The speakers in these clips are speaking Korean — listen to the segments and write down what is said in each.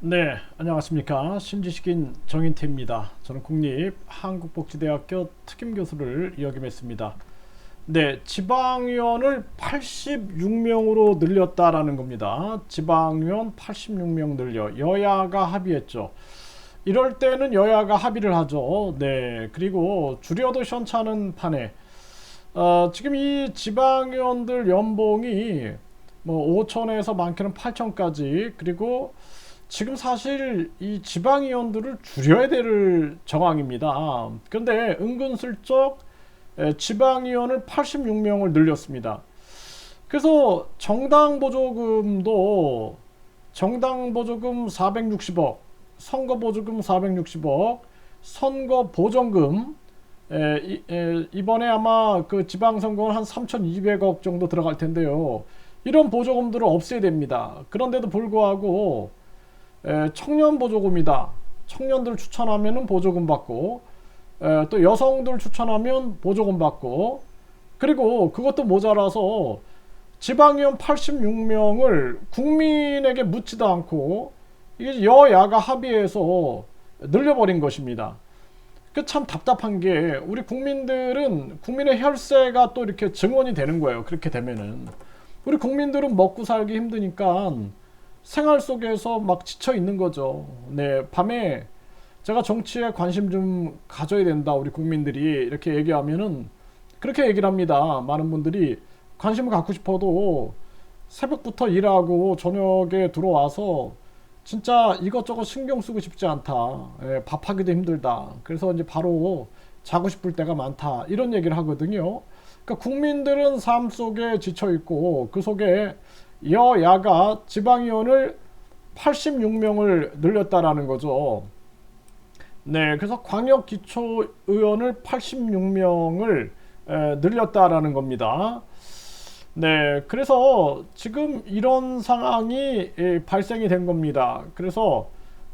네, 안녕하십니까. 신지식인 정인태입니다. 저는 국립한국복지대학교 특임교수를 역임했습니다. 네, 지방위원을 86명으로 늘렸다라는 겁니다. 지방위원 86명 늘려 여야가 합의했죠. 이럴 때는 여야가 합의를 하죠. 네, 그리고 줄여도 시원찮은 판에 어, 지금 이 지방위원들 연봉이 뭐 5천에서 많게는 8천까지 그리고 지금 사실 이 지방의원들을 줄여야 될 정황입니다. 그런데 은근슬쩍 에, 지방의원을 86명을 늘렸습니다. 그래서 정당 보조금도 정당 보조금 460억, 선거 보조금 460억, 선거 보전금 에, 이, 에, 이번에 아마 그 지방선거는 한 3,200억 정도 들어갈 텐데요. 이런 보조금들을 없애야 됩니다. 그런데도 불구하고 에, 청년 보조금이다. 청년들 추천하면은 보조금 받고 에, 또 여성들 추천하면 보조금 받고 그리고 그것도 모자라서 지방의원 86명을 국민에게 묻지도 않고 이게 여야가 합의해서 늘려버린 것입니다. 그 참 답답한 게 우리 국민들은 국민의 혈세가 또 이렇게 증언이 되는 거예요. 그렇게 되면은 우리 국민들은 먹고 살기 힘드니까 생활 속에서 막 지쳐 있는 거죠. 네, 밤에 제가 정치에 관심 좀 가져야 된다. 우리 국민들이 이렇게 얘기하면은 그렇게 얘기를 합니다. 많은 분들이 관심을 갖고 싶어도 새벽부터 일하고 저녁에 들어와서 진짜 이것저것 신경 쓰고 싶지 않다. 예, 밥하기도 힘들다. 그래서 이제 바로 자고 싶을 때가 많다. 이런 얘기를 하거든요. 그러니까 국민들은 삶 속에 지쳐 있고 그 속에 여야가 지방의원을 86명을 늘렸다라는 거죠. 네, 그래서 광역 기초 의원을 86명을 늘렸다라는 겁니다. 네, 그래서 지금 이런 상황이 예, 발생이 된 겁니다. 그래서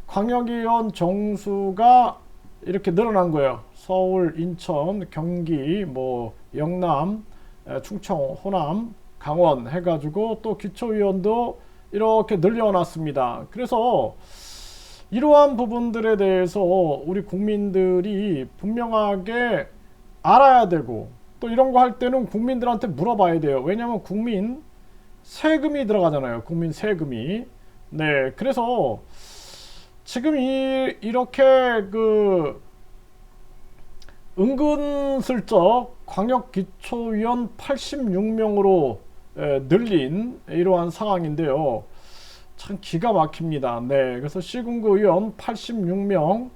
광역의원 정수가 이렇게 늘어난 거예요. 서울, 인천, 경기, 뭐 영남, 에, 충청, 호남, 강원 해가지고 또 기초의원도 이렇게 늘려놨습니다. 그래서 이러한 부분들에 대해서 우리 국민들이 분명하게 알아야 되고 또 이런 거 할 때는 국민들한테 물어봐야 돼요. 왜냐하면 국민 세금이 들어가잖아요. 국민 세금이. 네, 그래서 지금 이 이렇게 그 은근슬쩍 광역기초위원 86명으로 늘린 이러한 상황인데요. 참 기가 막힙니다. 네, 그래서 시군구 의원 86명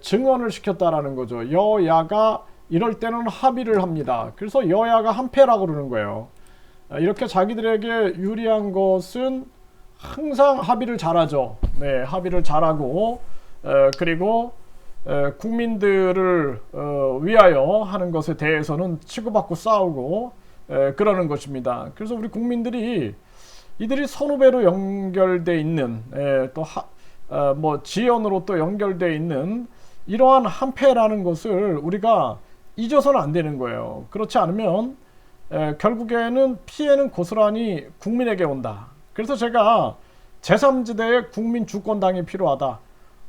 증언을 시켰다라는 거죠. 여야가 이럴 때는 합의를 합니다. 그래서 여야가 한패라고 그러는 거예요. 아, 이렇게 자기들에게 유리한 것은 항상 합의를 잘하죠. 네, 합의를 잘하고 그리고 국민들을 어, 위하여 하는 것에 대해서는 치고받고 싸우고 그러는 것입니다. 그래서 우리 국민들이 이들이 선후배로 연결돼 있는 또뭐 어, 지연으로 또 연결돼 있는 이러한 한패라는 것을 우리가 잊어서는 안 되는 거예요. 그렇지 않으면 결국에는 피해는 고스란히 국민에게 온다. 그래서 제가 제3지대의 국민 주권당이 필요하다.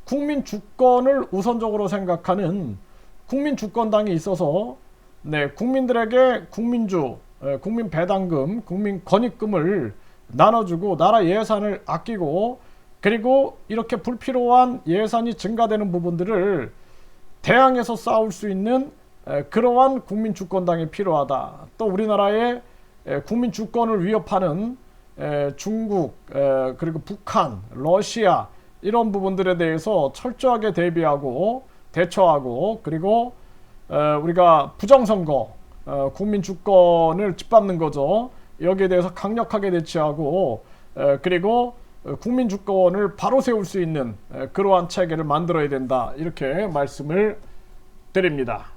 국민 주권을 우선적으로 생각하는 국민 주권당이 있어서 네, 국민들에게 국민주, 국민 배당금, 국민 건입금을 나눠주고 나라 예산을 아끼고 그리고 이렇게 불필요한 예산이 증가되는 부분들을 대항해서 싸울 수 있는 그러한 국민 주권당이 필요하다. 또 우리나라의 국민 주권을 위협하는 중국 그리고 북한, 러시아 이런 부분들에 대해서 철저하게 대비하고 대처하고 그리고 우리가 부정선거 국민 주권을 짓밟는 거죠. 여기에 대해서 강력하게 대처하고 그리고 국민 주권을 바로 세울 수 있는 그러한 체계를 만들어야 된다 이렇게 말씀을 드립니다.